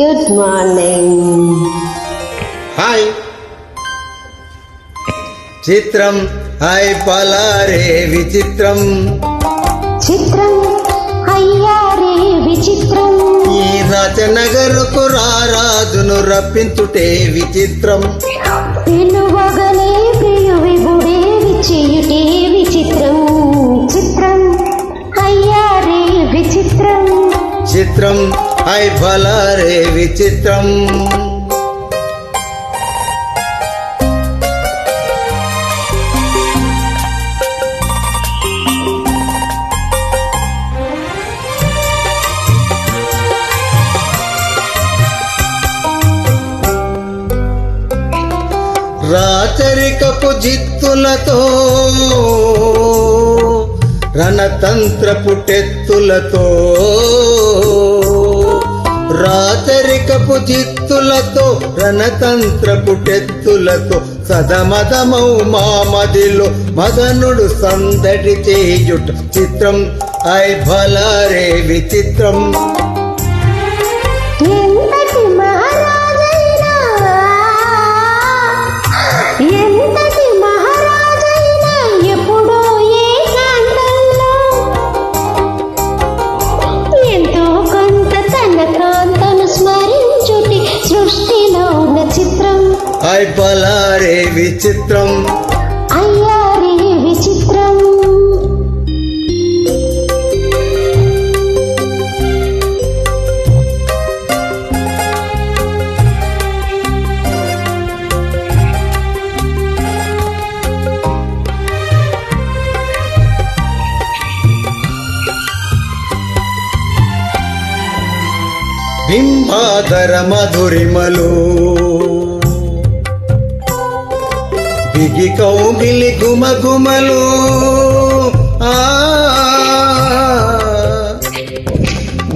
Good morning hi చిత్రం. Hi పలారే విచిత్రం. చిత్రం. అయ్యారే విచిత్రం. ఈ రాజనగరుకు రారాజును రప్పించుటే విచిత్రం. పిలువగలే ప్రియ విభుడే విచేయుటే హాయ్ విచిత్రం. రాచరికపు జిత్తులతో రణతంత్రపు టెత్తులతో రాచరికపు జిత్తులతో రణతంత్రపు టెత్తులతో సదమదమౌ మా మామదిలో మదనుడు సందడి చేయుట చిత్రం ఐ భలారే విచిత్రం Yeah. ఐ భలారే విచిత్రం. అయ్యారే విచిత్రం. బింబాదర మధురిమలు. ఈ కౌగిలి గుమగుమలు.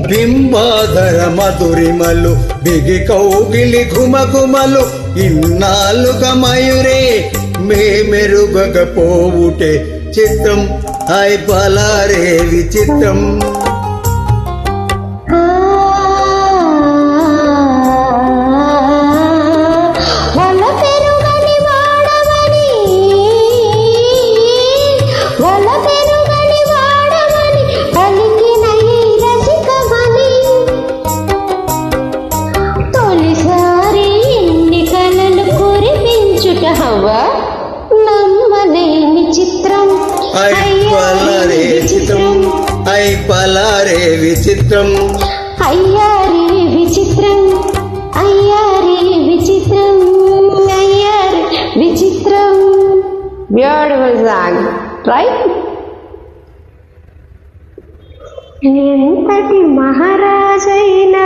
బింబాధర మధురిమలు బిగి కౌగిలి గుమగుమలు ఇన్నాళ్ళుగా మయూరే మేమెరుగకపోవుటే చిత్రం. ఐ పలారే విచిత్రం. ఐ పలారే చిత్రం ఐ పలారే విచిత్రం. అయ్యారే విచిత్రం అయ్యారే విచిత్రం అయ్యారే విచిత్రం. బ్యూటిఫుల్ సాంగ్ రైట్ ఎంతటి మహారాజైనా